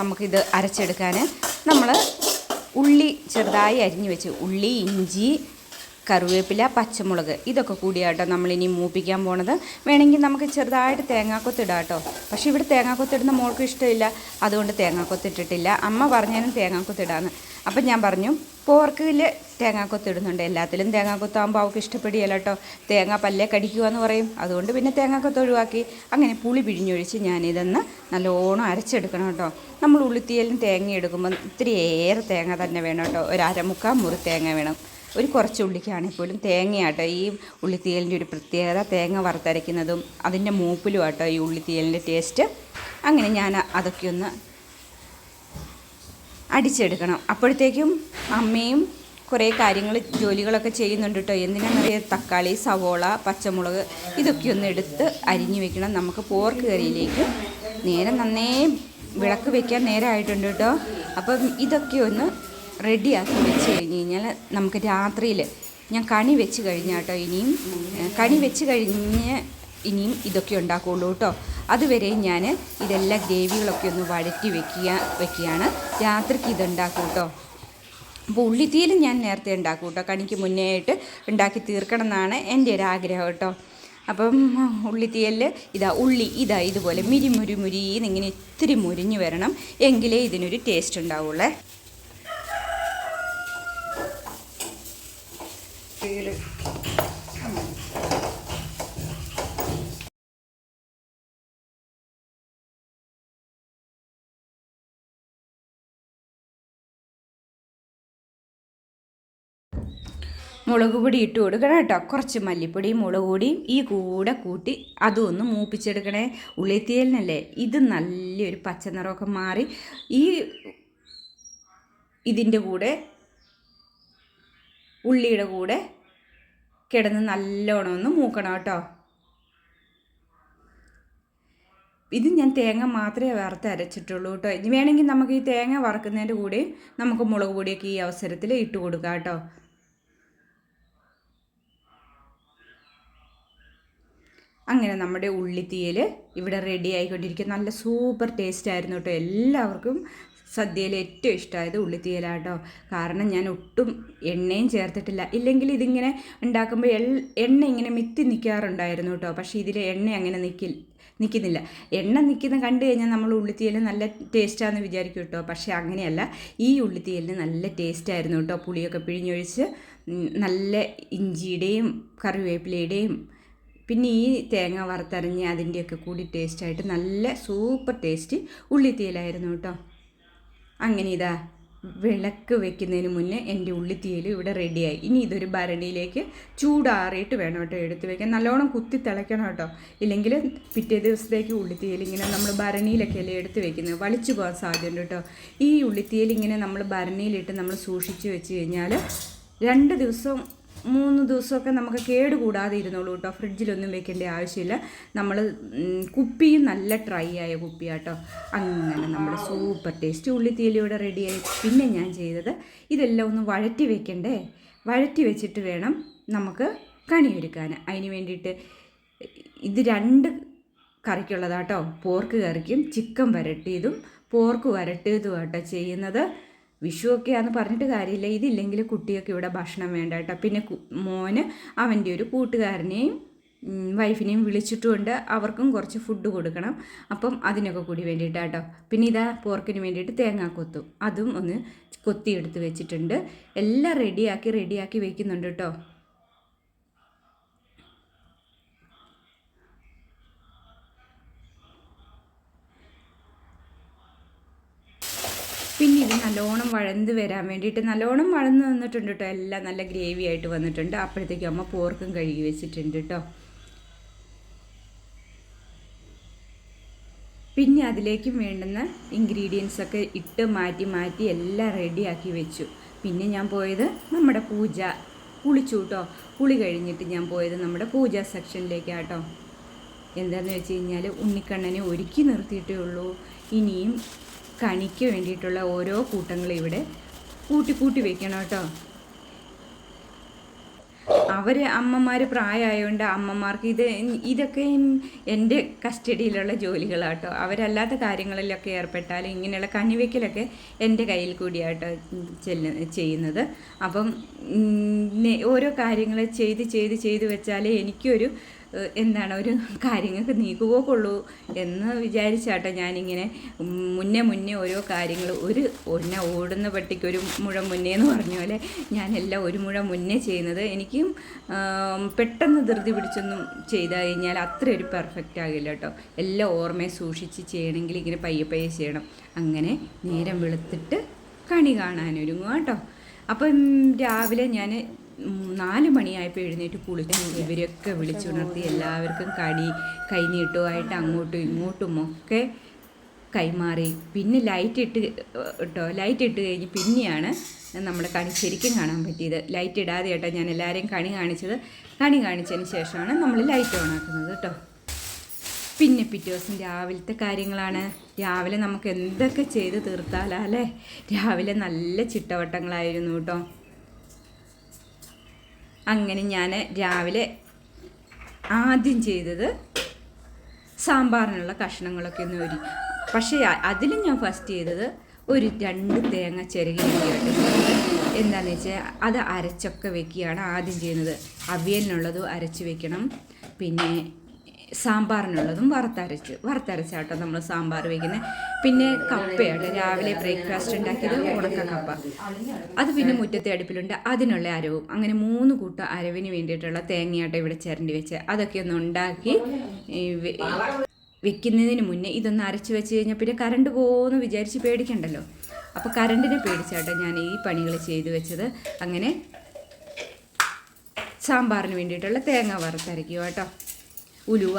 A: നമുക്കിത് അരച്ചെടുക്കാൻ നമ്മൾ ഉള്ളി ചെറുതായി അരിഞ്ഞു വെച്ച്. ഉള്ളി ഇഞ്ചി കറിവേപ്പില പച്ചമുളക് ഇതൊക്കെ കൂടിയാട്ടോ നമ്മളിനി മൂപ്പിക്കാൻ പോണത്. വേണമെങ്കിൽ നമുക്ക് ചെറുതായിട്ട് തേങ്ങാക്കൊത്തിടാം കേട്ടോ പക്ഷേ ഇവിടെ തേങ്ങാക്കൊത്തിടുന്ന മോൾക്ക് ഇഷ്ടമില്ല. അതുകൊണ്ട് തേങ്ങാക്കൊത്തിട്ടിട്ടില്ല അമ്മ പറഞ്ഞാലും തേങ്ങാക്കൊത്തിടാന്ന് അപ്പം ഞാൻ പറഞ്ഞു പോർക്കിൽ തേങ്ങാക്കൊത്തിടുന്നുണ്ട് എല്ലാത്തിലും തേങ്ങാക്കൊത്താകുമ്പോൾ അവൾക്ക് ഇഷ്ടപ്പെടുകയല്ല കേട്ടോ തേങ്ങ പല്ലേ കടിക്കുക എന്ന് പറയും. അതുകൊണ്ട് പിന്നെ തേങ്ങാക്കൊത്ത് ഒഴിവാക്കി. അങ്ങനെ പുളി പിഴിഞ്ഞൊഴിച്ച് ഞാനിതൊന്ന് നല്ലോണം അരച്ചെടുക്കണം കേട്ടോ നമ്മൾ ഉള്ളിത്തീയലിന് തേങ്ങ എടുക്കുമ്പോൾ ഇത്തിരി ഏറെ തേങ്ങ തന്നെ വേണം കേട്ടോ ഒരു അരമുക്കാൽ മുറി തേങ്ങ വേണം. ഒരു കുറച്ച് ഉള്ളിക്കാണെങ്കിൽ പോലും തേങ്ങയാട്ടോ ഈ ഉള്ളിത്തീയലിന്റെ ഒരു പ്രത്യേകത തേങ്ങ വറുത്തരയ്ക്കുന്നതും അതിന്റെ മൂപ്പിലും ആട്ടോ ഈ ഉള്ളിത്തീയലിന്റെ ടേസ്റ്റ്. അങ്ങനെ ഞാൻ അതൊക്കെ ഒന്ന് അടിച്ചെടുക്കണം. അപ്പോഴത്തേക്കും അമ്മയും കുറേ കാര്യങ്ങൾ ജോലികളൊക്കെ ചെയ്യുന്നുണ്ട് കേട്ടോ. എന്തിനാണെന്നറിയാം? തക്കാളി സവോള പച്ചമുളക് ഇതൊക്കെ ഒന്ന് എടുത്ത് അരിഞ്ഞു വെക്കണം. നമുക്ക് പോർക്ക് കറിയിലേക്ക് നേരം നന്നേ വിളക്ക് വെക്കാൻ നേരമായിട്ടുണ്ട് കേട്ടോ. അപ്പം ഇതൊക്കെ ഒന്ന് റെഡിയാക്കി വെച്ച് കഴിഞ്ഞ് കഴിഞ്ഞാൽ നമുക്ക് രാത്രിയിൽ ഞാൻ കണി വെച്ച് കഴിഞ്ഞാട്ടോ ഇനിയും കണി വെച്ച് കഴിഞ്ഞ് ഇനിയും ഇതൊക്കെ ഉണ്ടാക്കുകയുള്ളൂ കേട്ടോ അതുവരെ ഞാൻ ഇതെല്ലാം ഗ്രേവികളൊക്കെ ഒന്ന് വഴറ്റി വെക്കുക വെക്കുകയാണ്. രാത്രിക്ക് ഇതുണ്ടാക്കും കേട്ടോ അപ്പോൾ ഉള്ളിത്തീലും ഞാൻ നേരത്തെ ഉണ്ടാക്കും കേട്ടോ കണിക്ക് മുന്നേ ആയിട്ട് ഉണ്ടാക്കി തീർക്കണം എന്നാണ് എന്റെ ഒരു ആഗ്രഹം കേട്ടോ അപ്പം ഉള്ളിത്തീയലിൽ ഇതാ ഉള്ളി ഇതാ ഇതുപോലെ മിരിമുരി മുരി മുരിന്ന് ഇങ്ങനെ ഇത്തിരി മുരിഞ്ഞു വരണം. എങ്കിലേ ഇതിനൊരു ടേസ്റ്റ് ഉണ്ടാവുള്ളേ. മുളക് പൊടി ഇട്ട് കൊടുക്കണം കേട്ടോ. കുറച്ച് മല്ലിപ്പൊടിയും മുളക് പൊടിയും ഈ കൂടെ കൂട്ടി അതും ഒന്ന് മൂപ്പിച്ചെടുക്കണേ. ഉള്ളിത്തേലിനല്ലേ ഇത് നല്ലൊരു പച്ച നിറമൊക്കെ മാറി ഈ ഇതിന്റെ കൂടെ ഉള്ളിയുടെ കൂടെ കിടന്ന് നല്ലോണം ഒന്ന് മൂക്കണം കേട്ടോ. ഇത് ഞാൻ തേങ്ങ മാത്രമേ വറുത്ത് അരച്ചിട്ടുള്ളൂ കേട്ടോ. ഇനി വേണമെങ്കിൽ നമുക്ക് ഈ തേങ്ങ വറക്കുന്നതിന്റെ കൂടെയും നമുക്ക് മുളക് പൊടിയൊക്കെ ഈ അവസരത്തിൽ ഇട്ട് കൊടുക്കാം കേട്ടോ. അങ്ങനെ നമ്മുടെ ഉള്ളിത്തീയൽ ഇവിടെ റെഡി ആയിക്കൊണ്ടിരിക്കുക നല്ല സൂപ്പർ ടേസ്റ്റ് ആയിരുന്നു കേട്ടോ. എല്ലാവർക്കും സദ്യയിൽ ഏറ്റവും ഇഷ്ടമായത് ഉള്ളിത്തീയലാട്ടോ. കാരണം ഞാൻ ഒട്ടും എണ്ണയും ചേർത്തിട്ടില്ല. ഇല്ലെങ്കിൽ ഇതിങ്ങനെ ഉണ്ടാക്കുമ്പോൾ എണ്ണ ഇങ്ങനെ മിത്തി നിൽക്കാറുണ്ടായിരുന്നു കേട്ടോ പക്ഷേ ഇതിൽ എണ്ണ അങ്ങനെ നിൽക്കില്ല നിൽക്കുന്നില്ല എണ്ണ നിൽക്കുന്ന കണ്ടു കഴിഞ്ഞാൽ നമ്മൾ ഉള്ളിത്തീയൽ നല്ല ടേസ്റ്റാന്ന് വിചാരിക്കും കേട്ടോ പക്ഷേ അങ്ങനെയല്ല. ഈ ഉള്ളിത്തീയലിന് നല്ല ടേസ്റ്റായിരുന്നു കേട്ടോ പുളിയൊക്കെ പിഴിഞ്ഞൊഴിച്ച് നല്ല ഇഞ്ചിയുടെയും കറിവേപ്പിലയുടെയും പിന്നെ ഈ തേങ്ങ വറുത്തരഞ്ഞ് അതിന്റെയൊക്കെ കൂടി ടേസ്റ്റായിട്ട് നല്ല സൂപ്പർ ടേസ്റ്റ് ഉള്ളിത്തീയലായിരുന്നു കേട്ടോ അങ്ങനെ ഇതാ വിളക്ക് വെക്കുന്നതിന് മുന്നേ എന്റെ ഉള്ളിത്തീയൽ ഇവിടെ റെഡിയായി ഇനി ഇതൊരു ഭരണിയിലേക്ക് ചൂടാറിയിട്ട് വേണം കേട്ടോ എടുത്ത് വെക്കാൻ. നല്ലോണം കുത്തി തിളയ്ക്കണം കേട്ടോ. ഇല്ലെങ്കിൽ പിറ്റേ ദിവസത്തേക്ക് ഉള്ളിത്തീയൽ ഇങ്ങനെ നമ്മൾ ഭരണിയിലൊക്കെ അല്ലേ എടുത്ത് വെക്കുന്നത്. വളിച്ചു പോകാൻ സാധ്യതയുണ്ട് കേട്ടോ. ഈ ഉള്ളിത്തീയൽ ഇങ്ങനെ നമ്മൾ ഭരണിയിലിട്ട് നമ്മൾ സൂക്ഷിച്ച് വെച്ച് കഴിഞ്ഞാൽ രണ്ട് ദിവസം മൂന്ന് ദിവസമൊക്കെ നമുക്ക് കേട് കൂടാതെ ഇരുന്നോളൂ കേട്ടോ. ഫ്രിഡ്ജിലൊന്നും വെക്കേണ്ട ആവശ്യമില്ല. നമ്മൾ കുപ്പിയും നല്ല ഡ്രൈ ആയ കുപ്പിയാട്ടോ. അങ്ങനെ നമ്മൾ സൂപ്പർ ടേസ്റ്റ് ഉള്ളിത്തീലിയോടെ റെഡിയായി. പിന്നെ ഞാൻ ചെയ്തത് ഇതെല്ലാം ഒന്ന് വഴറ്റി വെക്കണ്ടേ? വഴറ്റി വെച്ചിട്ട് വേണം നമുക്ക് കണി ഒരുക്കാൻ അതിന് വേണ്ടിയിട്ട് ഇത് രണ്ട് കറിക്കുള്ളതാട്ടോ. പോർക്ക് കറിക്കും ചിക്കൻ വരട്ടിയതും പോർക്ക് വരട്ടിയതും ആട്ടോ ചെയ്യുന്നത്. വിഷുവൊക്കെയാന്ന് പറഞ്ഞിട്ട് കാര്യമില്ല. ഇതില്ലെങ്കിൽ കുട്ടിയൊക്കെ ഇവിടെ ഭക്ഷണം വേണ്ട കേട്ടോ. പിന്നെ മോന് അവന്റെ ഒരു കൂട്ടുകാരനെയും വൈഫിനെയും വിളിച്ചിട്ടുമുണ്ട്. അവർക്കും കുറച്ച് ഫുഡ് കൊടുക്കണം. അപ്പം അതിനൊക്കെ കൂടി വേണ്ടിയിട്ടാട്ടോ പിന്നെ ഇതാ പോർക്കിന് വേണ്ടിയിട്ട് തേങ്ങ കൊത്തും. അതും ഒന്ന് കൊത്തിയെടുത്ത് വെച്ചിട്ടുണ്ട്. എല്ലാം റെഡിയാക്കി റെഡിയാക്കി വെക്കുന്നുണ്ട് കേട്ടോ പിന്നെ ഇത് നല്ലോണം വഴന്ന് വരാൻ വേണ്ടിയിട്ട് നല്ലോണം വഴന്ന് വന്നിട്ടുണ്ട് കേട്ടോ എല്ലാം നല്ല ഗ്രേവി ആയിട്ട് വന്നിട്ടുണ്ട്. അപ്പോഴത്തേക്കും അമ്മ പോർക്കും കഴുകി വെച്ചിട്ടുണ്ട് കേട്ടോ പിന്നെ അതിലേക്കും വേണ്ടുന്ന ഇൻഗ്രീഡിയൻസ് ഒക്കെ ഇട്ട് മാറ്റി മാറ്റി എല്ലാം റെഡിയാക്കി വെച്ചു. പിന്നെ ഞാൻ പോയത് നമ്മുടെ പൂജ. കുളിച്ചു കേട്ടോ കുളി കഴിഞ്ഞിട്ട് ഞാൻ പോയത് നമ്മുടെ പൂജ സെക്ഷനിലേക്കാട്ടോ എന്താണെന്ന് വെച്ച് കഴിഞ്ഞാൽ ഉണ്ണിക്കണ്ണനെ ഒരുക്കി നിർത്തിയിട്ടേ ഉള്ളൂ. ഇനിയും കണിക്ക് വേണ്ടിയിട്ടുള്ള ഓരോ കൂട്ടങ്ങളും ഇവിടെ കൂട്ടി കൂട്ടി വെക്കണം കേട്ടോ. അവർ അമ്മമാർ പ്രായമായതുകൊണ്ട് അമ്മമാർക്ക് ഇത് ഇതൊക്കെ എന്റെ കസ്റ്റഡിയിലുള്ള ജോലികളാട്ടോ. അവരല്ലാത്ത കാര്യങ്ങളിലൊക്കെ ഏർപ്പെട്ടാൽ ഇങ്ങനെയുള്ള കണിവെക്കലൊക്കെ എന്റെ കയ്യിൽ കൂടിയാട്ടോ ചെല്ല ചെയ്യുന്നത്. അപ്പം ഓരോ കാര്യങ്ങൾ ചെയ്ത് ചെയ്ത് ചെയ്ത് വെച്ചാലേ എനിക്കൊരു എന്താണ് ഒരു കാര്യങ്ങൾക്ക് നീക്കുപോക്കുള്ളൂ എന്ന് വിചാരിച്ചാട്ടോ ഞാനിങ്ങനെ മുന്നേ മുന്നേ ഓരോ കാര്യങ്ങൾ ഒരു ഒന്നെ ഓടുന്ന പട്ടിക്ക് ഒരു മുഴം മുന്നേ എന്ന് പറഞ്ഞ പോലെ ഞാനെല്ലാം ഒരു മുഴം മുന്നേ ചെയ്യുന്നത് എനിക്കും പെട്ടെന്ന് ധൃതി പിടിച്ചൊന്നും ചെയ്ത് കഴിഞ്ഞാൽ അത്ര ഒരു പെർഫെക്റ്റ് ആകില്ല കേട്ടോ. എല്ലാം ഓർമ്മയെ സൂക്ഷിച്ച് ചെയ്യണമെങ്കിൽ ഇങ്ങനെ പയ്യെ പയ്യെ ചെയ്യണം. അങ്ങനെ നേരം വെളുത്തിട്ട് കണി കാണാനൊരുങ്ങും കേട്ടോ. അപ്പം രാവിലെ ഞാൻ നാല് മണിയായപ്പോൾ എഴുന്നേറ്റ് കുളിച്ചു ഇവരെയൊക്കെ വിളിച്ചുണർത്തി എല്ലാവർക്കും കടി കൈനീട്ടുമായിട്ട് അങ്ങോട്ടും ഇങ്ങോട്ടും ഒക്കെ കൈമാറി. പിന്നെ ലൈറ്റ് ഇട്ട് കേട്ടോ ലൈറ്റ് ഇട്ട് കഴിഞ്ഞ് പിന്നെയാണ് നമ്മുടെ കണി ശരിക്കും കാണാൻ പറ്റിയത്. ലൈറ്റ് ഇടാതെ കേട്ടോ ഞാൻ എല്ലാവരെയും കണി കാണിച്ചത്. കണി കാണിച്ചതിന് ശേഷമാണ് നമ്മൾ ലൈറ്റ് ഓൺ ആക്കുന്നത് കേട്ടോ. പിന്നെ പിറ്റേ ദിവസം രാവിലത്തെ കാര്യങ്ങളാണ്. രാവിലെ നമുക്ക് എന്തൊക്കെ ചെയ്ത് തീർത്താലാ രാവിലെ നല്ല ചിട്ടവട്ടങ്ങളായിരുന്നു കേട്ടോ. അങ്ങനെ ഞാൻ രാവിലെ ആദ്യം ചെയ്തത് സാമ്പാറിനുള്ള കഷ്ണങ്ങളൊക്കെ ഒന്ന് ഒരു പക്ഷേ അതിലും ഞാൻ ഫസ്റ്റ് ചെയ്തത് ഒരു രണ്ട് തേങ്ങ ചിരകി വെക്കുകയാണ് എന്താണെന്ന് വെച്ചാൽ അത് അരച്ചൊക്കെ വെക്കുകയാണ് ആദ്യം ചെയ്യുന്നത്. അവിയലിനുള്ളതും അരച്ച് വെക്കണം. പിന്നെ സാമ്പാറിനുള്ളതും വറുത്തരച്ച് വറുത്തരച്ചാട്ടോ നമ്മൾ സാമ്പാർ വയ്ക്കുന്നത് പിന്നെ കപ്പയാണ് രാവിലെ ബ്രേക്ക്ഫാസ്റ്റ് ഉണ്ടാക്കിയത് ഉണക്ക കപ്പ. അത് പിന്നെ മുറ്റത്തെ അടുപ്പിലുണ്ട്. അതിനുള്ള അരവും. അങ്ങനെ മൂന്ന് കൂട്ടം അരവിന് വേണ്ടിയിട്ടുള്ള തേങ്ങയാട്ടോ ഇവിടെ ചിരണ്ടി വെച്ച്. അതൊക്കെ ഒന്ന് ഉണ്ടാക്കി വെക്കുന്നതിന് മുന്നേ ഇതൊന്ന് അരച്ച് വെച്ച് കഴിഞ്ഞാൽ പിന്നെ കറണ്ട് പോകുമെന്ന് വിചാരിച്ച് പേടിക്കണ്ടല്ലോ. അപ്പോൾ കറണ്ടിനെ പേടിച്ചാട്ടോ ഞാൻ ഈ പണികൾ ചെയ്തു വെച്ചത്. അങ്ങനെ സാമ്പാറിന് വേണ്ടിയിട്ടുള്ള തേങ്ങ വറുത്തരയ്ക്കുക കേട്ടോ ഉലുവ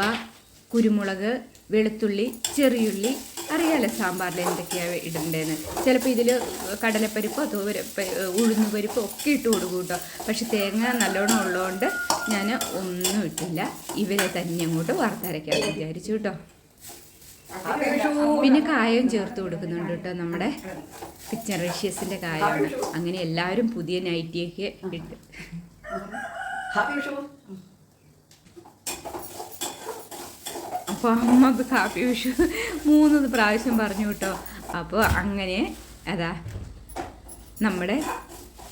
A: കുരുമുളക് വെളുത്തുള്ളി ചെറിയുള്ളി അറിയാലോ സാമ്പാറിൽ എന്തൊക്കെയാണ് ഇടേണ്ടതെന്ന് ചിലപ്പോൾ ഇതിൽ കടലപ്പരിപ്പോ ഉഴുന്ന് പരിപ്പോ ഒക്കെ ഇട്ട് കൊടുക്കും കേട്ടോ. പക്ഷെ തേങ്ങ നല്ലോണം ഉള്ളതുകൊണ്ട് ഞാൻ ഒന്നും ഇട്ടില്ല. ഇവരെ തന്നെ അങ്ങോട്ട് വറുത്തരയ്ക്കാമെന്ന് വിചാരിച്ചു കേട്ടോ. പിന്നെ കായം ചേർത്ത് കൊടുക്കുന്നുണ്ട് കേട്ടോ നമ്മുടെ കിച്ചൺ റഷ്യസിന്റെ കായമാണ് അങ്ങനെ എല്ലാവരും പുതിയ നൈറ്റിയൊക്കെ ഇട്ട്
B: ഹാപ്പി വിഷു
A: അപ്പോൾ അമ്മയ്ക്ക് കാപ്പി വിഷു മൂന്ന് പ്രാവശ്യം പറഞ്ഞു കേട്ടോ. അപ്പോൾ അങ്ങനെ അതാ നമ്മുടെ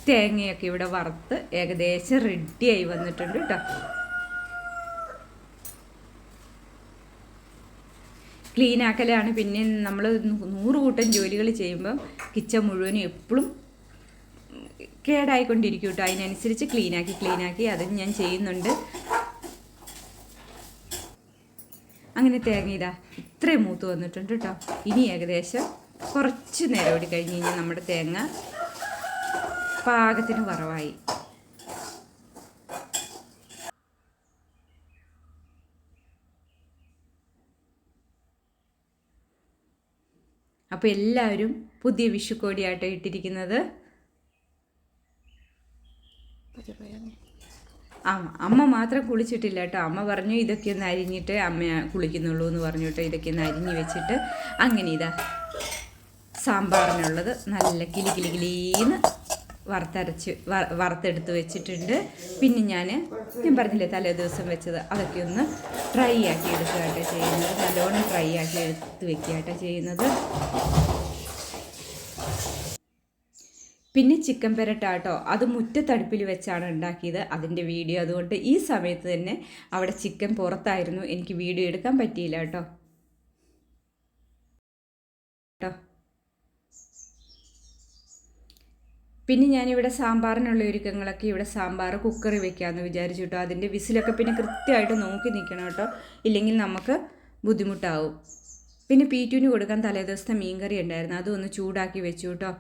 A: തേങ്ങയൊക്കെ ഇവിടെ വറുത്ത് ഏകദേശം റെഡിയായി വന്നിട്ടുണ്ട് കേട്ടോ. ക്ലീൻ ആക്കലാണ്. പിന്നെ നമ്മൾ നൂറ് കൂട്ടം ജോലികൾ ചെയ്യുമ്പം കിച്ചൺ മുഴുവനും എപ്പോഴും കേടായിക്കൊണ്ടിരിക്കും കേട്ടോ. അതിനനുസരിച്ച് ക്ലീനാക്കി ക്ലീനാക്കി അതും ഞാൻ ചെയ്യുന്നുണ്ട്. അങ്ങനെ തേങ്ങ ഇതാ ഇത്രയും മൂത്ത് വന്നിട്ടുണ്ട് കേട്ടോ ഇനി ഏകദേശം കുറച്ച് നേരം കൂടി കഴിഞ്ഞ് കഴിഞ്ഞാൽ നമ്മുടെ തേങ്ങ പാകത്തിന് വറവായി. അപ്പോൾ എല്ലാവരും പുതിയ വിഷുക്കോടിയായിട്ട് ഇട്ടിരിക്കുന്നത്. ആ അമ്മ മാത്രം കുളിച്ചിട്ടില്ല കേട്ടോ. അമ്മ പറഞ്ഞു ഇതൊക്കെ ഒന്ന് അരിഞ്ഞിട്ട് അമ്മ കുളിക്കുന്നുള്ളൂ എന്ന് പറഞ്ഞു കേട്ടോ. ഇതൊക്കെ ഒന്ന് അരിഞ്ഞ് വെച്ചിട്ട് അങ്ങനെ ഇതാ സാമ്പാറിനുള്ളത് നല്ല കിളി കിലി കിലീന്ന് വറുത്തരച്ച് വറുത്തെടുത്ത് വെച്ചിട്ടുണ്ട്. പിന്നെ ഞാൻ ഞാൻ പറഞ്ഞില്ലേ തലേ ദിവസം വെച്ചത് അതൊക്കെ ഒന്ന് ഫ്രൈ ആക്കി എടുക്കുക കേട്ടോ ചെയ്യുന്നത്. നല്ലോണം ഫ്രൈ ആക്കി എടുത്ത് വെക്കുക കേട്ടോ ചെയ്യുന്നത്. പിന്നെ ചിക്കൻ പെരട്ട കേട്ടോ. അത് മുറ്റത്തടുപ്പിൽ വെച്ചാണ് ഉണ്ടാക്കിയത്. അതിന്റെ വീഡിയോ അതുകൊണ്ട് ഈ സമയത്ത് തന്നെ അവിടെ ചിക്കൻ പുറത്തായിരുന്നു. എനിക്ക് വീഡിയോ എടുക്കാൻ പറ്റിയില്ല കേട്ടോ. കേട്ടോ. പിന്നെ ഞാനിവിടെ സാമ്പാറിനുള്ള ഒരുക്കങ്ങളൊക്കെ ഇവിടെ സാമ്പാർ കുക്കറി വെക്കാമെന്ന് വിചാരിച്ചു കേട്ടോ. അതിന്റെ വിസിലൊക്കെ പിന്നെ കൃത്യമായിട്ട് നോക്കി നിൽക്കണം കേട്ടോ. ഇല്ലെങ്കിൽ നമുക്ക് ബുദ്ധിമുട്ടാവും. പിന്നെ പീറ്റുവിന് കൊടുക്കാൻ തലേദിവസത്തെ മീൻകറി ഉണ്ടായിരുന്നു. അതൊന്ന് ചൂടാക്കി വെച്ചു കേട്ടോ.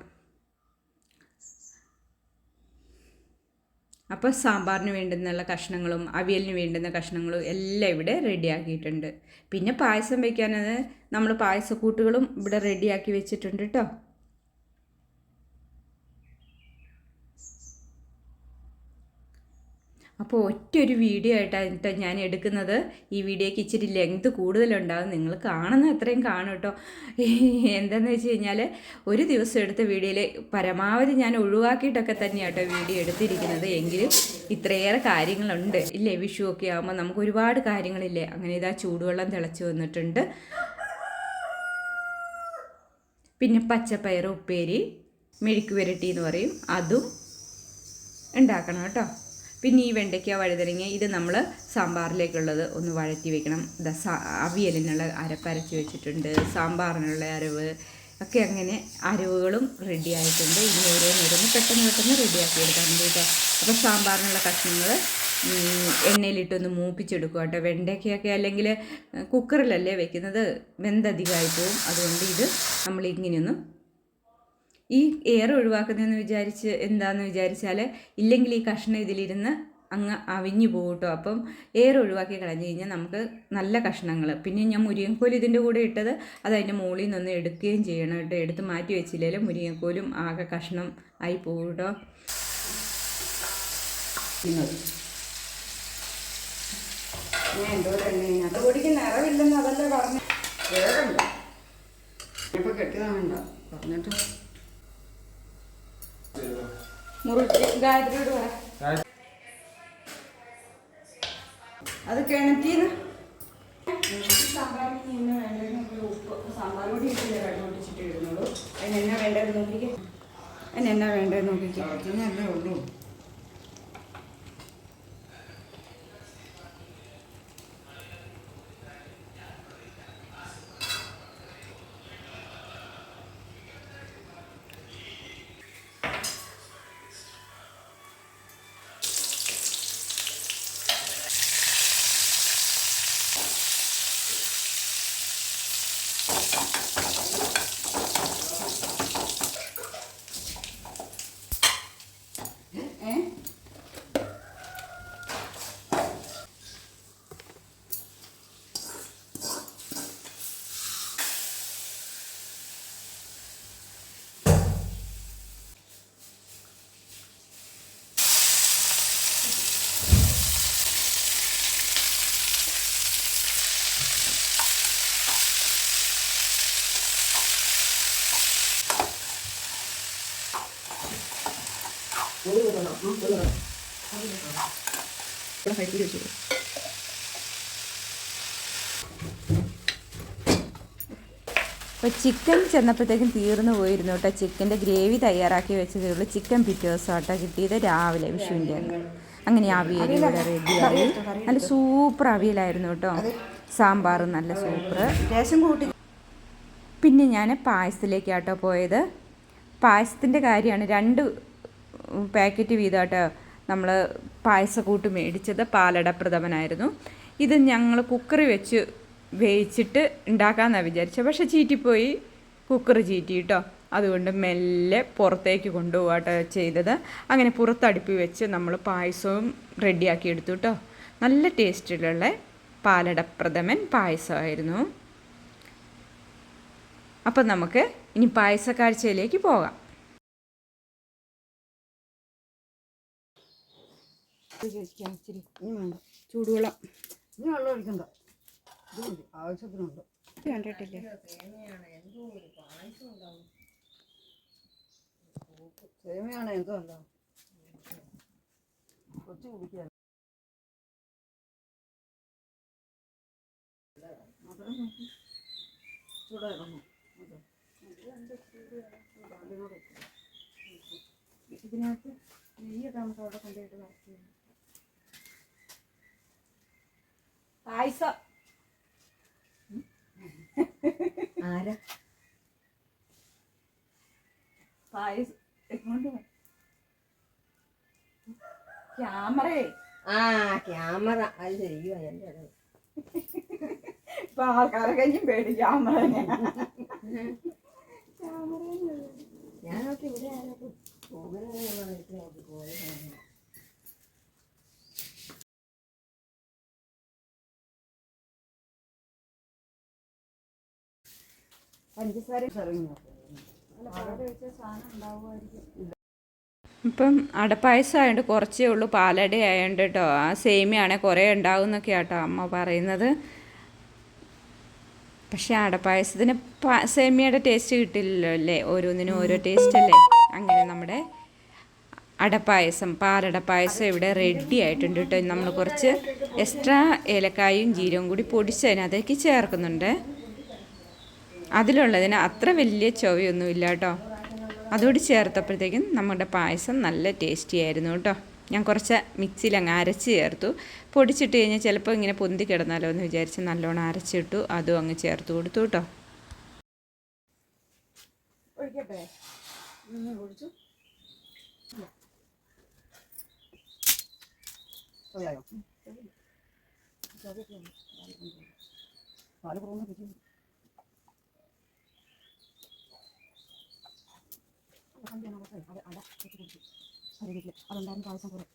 A: അപ്പോൾ സാമ്പാറിന് വേണ്ടുന്നുള്ള കഷ്ണങ്ങളും അവിയലിന് വേണ്ടുന്ന കഷ്ണങ്ങളും എല്ലാം ഇവിടെ റെഡിയാക്കിയിട്ടുണ്ട് പിന്നെ പായസം വയ്ക്കാനത് നമ്മൾ പായസക്കൂട്ടുകളും ഇവിടെ റെഡിയാക്കി വെച്ചിട്ടുണ്ട് കേട്ടോ അപ്പോൾ ഒറ്റ ഒരു വീഡിയോ ആയിട്ടാണ് ഞാൻ എടുക്കുന്നത്. ഈ വീഡിയോയ്ക്ക് ഇച്ചിരി ലെങ്ത് കൂടുതലുണ്ടാകും നിങ്ങൾ കാണുന്ന അത്രയും കാണും കേട്ടോ. എന്താണെന്ന് വെച്ച് കഴിഞ്ഞാൽ ഒരു ദിവസം എടുത്ത വീഡിയോയിൽ പരമാവധി ഞാൻ ഒഴിവാക്കിയിട്ടൊക്കെ തന്നെയാണ് കേട്ടോ വീഡിയോ എടുത്തിരിക്കുന്നത്. എങ്കിലും ഇത്രയേറെ കാര്യങ്ങളുണ്ട്. ഇല്ലേ വിഷു ഒക്കെ ആകുമ്പോൾ നമുക്ക് ഒരുപാട് കാര്യങ്ങളില്ലേ? അങ്ങനെ ഇതാ ചൂടുവെള്ളം തിളച്ച് വന്നിട്ടുണ്ട്. പിന്നെ പച്ചപ്പയർ ഉപ്പേരി മെഴുക്ക് പുരട്ടി എന്ന് പറയും. അതും ഉണ്ടാക്കണം കേട്ടോ. പിന്നെ ഈ വെണ്ടയ്ക്ക വഴുതനങ്ങ ഇത് നമ്മൾ സാമ്പാറിലേക്കുള്ളത് ഒന്ന് വഴറ്റി വെക്കണം. അവിയലിനുള്ള അരപ്പരച്ച് വെച്ചിട്ടുണ്ട് സാമ്പാറിനുള്ള അരവ് ഒക്കെ അങ്ങനെ അരവുകളും റെഡി ആയിട്ടുണ്ട്. ഇനി ഓരോന്നോരോന്ന് പെട്ടെന്ന് പെട്ടെന്ന് റെഡിയാക്കി എടുക്കാൻ വേണ്ടിയിട്ട്. അപ്പോൾ സാമ്പാറിനുള്ള കഷ്ണങ്ങൾ എണ്ണയിലിട്ടൊന്ന് മൂപ്പിച്ചെടുക്കുക കേട്ടോ. വെണ്ടയ്ക്കയൊക്കെ അല്ലെങ്കിൽ കുക്കറിലല്ലേ വെക്കുന്നത്? വെന്തധികമായി പോവും. അതുകൊണ്ട് ഇത് നമ്മൾ ഇങ്ങനെയൊന്ന് ഈ എയർ ഒഴിവാക്കുന്നതെന്ന് വിചാരിച്ച് എന്താണെന്ന് വിചാരിച്ചാൽ ഇല്ലെങ്കിൽ ഈ കഷ്ണം ഇതിലിരുന്ന് അങ്ങ് അവിഞ്ഞു പോകും കേട്ടോ അപ്പം എയർ ഒഴിവാക്കി കളഞ്ഞു കഴിഞ്ഞാൽ നമുക്ക് നല്ല കഷ്ണങ്ങൾ പിന്നെ ഞാൻ മുരിങ്ങക്കോൽ ഇതിന്റെ കൂടെ ഇട്ടത് അത് അതിന്റെ മുകളിൽ നിന്നൊന്ന് എടുക്കുകയും ചെയ്യണം കേട്ടോ. എടുത്ത് മാറ്റി വെച്ചില്ലേ മുരിങ്ങക്കോലും ആകെ കഷ്ണം ആയി പോകും കേട്ടോ
C: അത് അതല്ലേ പറഞ്ഞു?
B: കെട്ടിയതാണുണ്ടോ പറഞ്ഞിട്ട്
C: മുറിച്ച് ഗായത്രിയോട് പറ. അത് കിണറ്റീന്ന് സാമ്പാറിന് ഇന്ന് വേണ്ടത് ഉപ്പ്. സാമ്പാർ കൂടി ഇട്ടില്ല വെള്ളം ഒട്ടിച്ചിട്ട് ഇടുന്നുള്ളൂ. അതിന് എന്നാ വേണ്ടത് നോക്കിക്കേ. അതിന് എന്നാ വേണ്ടത് നോക്കിക്കേ.
B: ഉള്ളൂ.
A: കഴുകി ചിക്കൻ ചെന്നപ്പോഴത്തേക്കും തീർന്നു പോയിരുന്നു കേട്ടോ. ചിക്കന്റെ ഗ്രേവി തയ്യാറാക്കി വെച്ചതേ ഉള്ളൂ. ചിക്കൻ പിറ്റേ ദിവസമാട്ടോ കിട്ടിയത് രാവിലെ വിഷുവിന്റെ അന്ന് അങ്ങനെ അവിയൽ ഇവിടെ റെഡിയായി. നല്ല സൂപ്പർ അവിയലായിരുന്നു കേട്ടോ. സാമ്പാർ നല്ല സൂപ്പർ. പിന്നെ ഞാൻ പായസത്തിലേക്കാട്ടോ പോയത്. പായസത്തിന്റെ കാര്യമാണ് രണ്ട് പാക്കറ്റ് വീതമാട്ടോ നമ്മൾ പായസക്കൂട്ട് മേടിച്ചത് പാലട പ്രഥമനായിരുന്നു ഇത് ഞങ്ങൾ കുക്കറി വെച്ച് വേവിച്ചിട്ട് ഉണ്ടാക്കാമെന്നാണ് വിചാരിച്ചത് പക്ഷെ ചീറ്റിപ്പോയി കുക്കർ ചീറ്റി കേട്ടോ. അതുകൊണ്ട് മെല്ലെ പുറത്തേക്ക് കൊണ്ടുപോകാട്ടോ ചെയ്തത്. അങ്ങനെ പുറത്തടുപ്പി വെച്ച് നമ്മൾ പായസവും റെഡിയാക്കി എടുത്തു കേട്ടോ. നല്ല ടേസ്റ്റിലുള്ള പാലടപ്രഥമൻ പായസമായിരുന്നു. അപ്പം നമുക്ക് ഇനി പായസ കാഴ്ചയിലേക്ക് ഇച്ചിരി
D: ഇനി വേണ്ട.
C: ചൂടുവെള്ളം.
D: ഇനി വെള്ളം ഒഴിക്കണ്ട. ഇത് മതി. ആവശ്യത്തിനുണ്ട്.
C: കണ്ടിട്ടില്ലേ?
D: സേമിയാണ്. എന്തോ അല്ല കൊച്ചു കുടിക്കാൻ. ചൂടായിരുന്നു.
C: ഇതിനകത്ത് നെയ്യൊക്കെ നമുക്ക് അവിടെ കൊണ്ടുപോയിട്ട് വർക്ക് പായസം.
D: ആരാ?
C: പായസം.
D: ആ ക്യാമറ. അത് ശരിയോ എന്റെ
C: ഇപ്പൊ ആൾക്കാരെ കഴിഞ്ഞും പേടി ക്യാമറ
D: ഞാനൊക്കെ ഇവിടെ ആരൊക്കെ പോകുന്ന
A: ഇപ്പം അടപ്പായസം ആയതുകൊണ്ട് കുറച്ചേ ഉള്ളൂ പാലട ആയതുകൊണ്ട് കേട്ടോ ആ സേമിയാണെ കുറേ ഉണ്ടാവും എന്നൊക്കെ കേട്ടോ അമ്മ പറയുന്നത്. പക്ഷേ അടപ്പായസത്തിന് സേമിയയുടെ ടേസ്റ്റ് കിട്ടില്ലല്ലോ അല്ലേ? ഓരോന്നിനും ഓരോ ടേസ്റ്റ് അല്ലേ? അങ്ങനെ നമ്മുടെ അടപ്പായസം പാലടപ്പായസം ഇവിടെ റെഡി ആയിട്ടുണ്ട് കേട്ടോ നമ്മൾ കുറച്ച് എക്സ്ട്രാ ഏലക്കായും ജീരവും കൂടി പൊടിച്ച് അതിനകത്തേക്ക് ചേർക്കുന്നുണ്ട്. അതിലുള്ളതിന് അത്ര വലിയ ചൊവയൊന്നുമില്ല കേട്ടോ. അതോട് ചേർത്തപ്പോഴത്തേക്കും നമ്മുടെ പായസം നല്ല ടേസ്റ്റി ആയിരുന്നു കേട്ടോ. ഞാൻ കുറച്ച് മിക്സിയിൽ അങ്ങ് അരച്ച് ചേർത്തു. പൊടിച്ചിട്ട് കഴിഞ്ഞാൽ ചിലപ്പോൾ ഇങ്ങനെ പൊന്തി കിടന്നാലോ എന്ന് വിചാരിച്ച് നല്ലോണം അരച്ചിട്ടു അതും അങ്ങ് ചേർത്ത് കൊടുത്തു കേട്ടോ.
C: ഒഴിക്കട്ടെ
D: ഒഴിച്ചു അറിയായോ പാൽ കുറവുന്ന പറ്റി അതുണ്ടായിരുന്നു പായസം കുറേ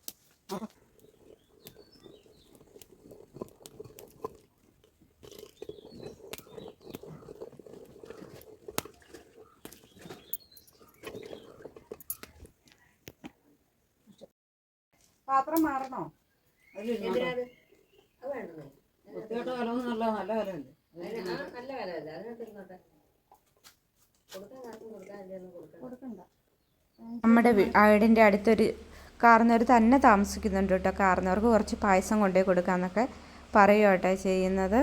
C: പാത്രം മാറണോ
D: വൃത്തികെട്ട കലമൊന്നും നല്ല നല്ല കലമല്ലേ
C: കൊടുക്കണ്ട.
A: നമ്മുടെ വീടിന്റെ അടുത്തൊരു കാർന്നവർ തന്നെ താമസിക്കുന്നുണ്ട് കേട്ടോ. കാർന്നവർക്ക് കുറച്ച് പായസം കൊണ്ടുപോയി കൊടുക്കാമെന്നൊക്കെ പറയുകട്ടെ കേട്ടോ ചെയ്യുന്നത്.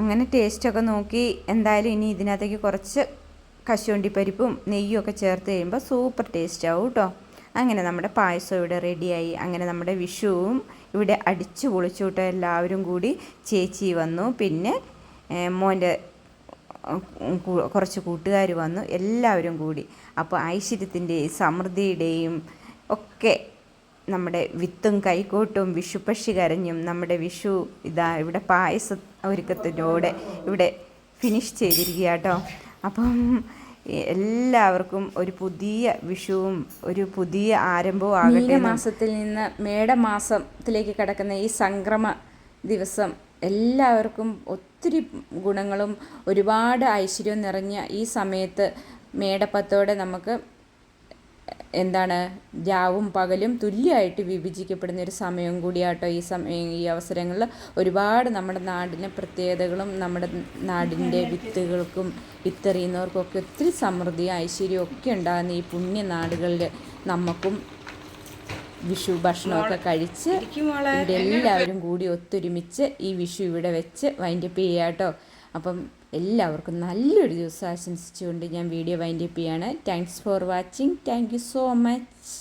A: അങ്ങനെ ടേസ്റ്റൊക്കെ നോക്കി എന്തായാലും ഇനി ഇതിനകത്തേക്ക് കുറച്ച് കശുവണ്ടിപ്പരിപ്പും നെയ്യും ഒക്കെ ചേർത്ത് കഴിയുമ്പോൾ സൂപ്പർ ടേസ്റ്റ് ആവും കേട്ടോ. അങ്ങനെ നമ്മുടെ പായസം ഇവിടെ റെഡിയായി അങ്ങനെ നമ്മുടെ വിഷുവും ഇവിടെ അടിച്ചു പൊളിച്ചു എല്ലാവരും കൂടി ചേച്ചി വന്നു. പിന്നെ മോന്റെ കുറച്ച് കൂട്ടുകാർ വന്നു എല്ലാവരും കൂടി. അപ്പോൾ ഐശ്വര്യത്തിന്റെയും സമൃദ്ധിയുടെയും ഒക്കെ നമ്മുടെ വിത്തും കൈക്കോട്ടും വിഷുപക്ഷി കരഞ്ഞും നമ്മുടെ വിഷു ഇതാ ഇവിടെ പായസ ഒരുക്കത്തിനോടെ ഇവിടെ ഫിനിഷ് ചെയ്തിരിക്കുക കേട്ടോ അപ്പം എല്ലാവർക്കും ഒരു പുതിയ വിഷുവും ഒരു പുതിയ ആരംഭവും ആകട്ടെ മാസത്തിൽ നിന്ന് മേടമാസത്തിലേക്ക് കടക്കുന്ന ഈ സംക്രമ ദിവസം എല്ലാവർക്കും ഒത്തിരി ഗുണങ്ങളും ഒരുപാട് ഐശ്വര്യവും നിറഞ്ഞ ഈ സമയത്ത് മേടപ്പത്തോടെ നമുക്ക് എന്താണ് രാവും പകലും തുല്യമായിട്ട് വിഭജിക്കപ്പെടുന്ന ഒരു സമയം കൂടിയാട്ടോ ഈ സമയം ഈ അവസരങ്ങളിൽ ഒരുപാട് നമ്മുടെ നാടിന് പ്രത്യേകതകളും നമ്മുടെ നാടിന്റെ വിത്തുകൾക്കും വിത്തെറിയുന്നവർക്കും ഒക്കെ ഒത്തിരി സമൃദ്ധിയും ഐശ്വര്യവും ഒക്കെ ഉണ്ടാകുന്ന ഈ പുണ്യ നാടുകളിൽ നമുക്കും വിഷു ഭക്ഷണമൊക്കെ കഴിച്ച് ഇവിടെ എല്ലാവരും കൂടി ഒത്തൊരുമിച്ച് ഈ വിഷു ഇവിടെ വെച്ച് വൈൻഡപ്പ് കേട്ടോ. അപ്പം എല്ലാവർക്കും നല്ലൊരു ദിവസം ആശംസിച്ചുകൊണ്ട് ഞാൻ വീഡിയോ വൈൻഡപ്പ് ചെയ്യാണ്. Thanks for watching thank you so much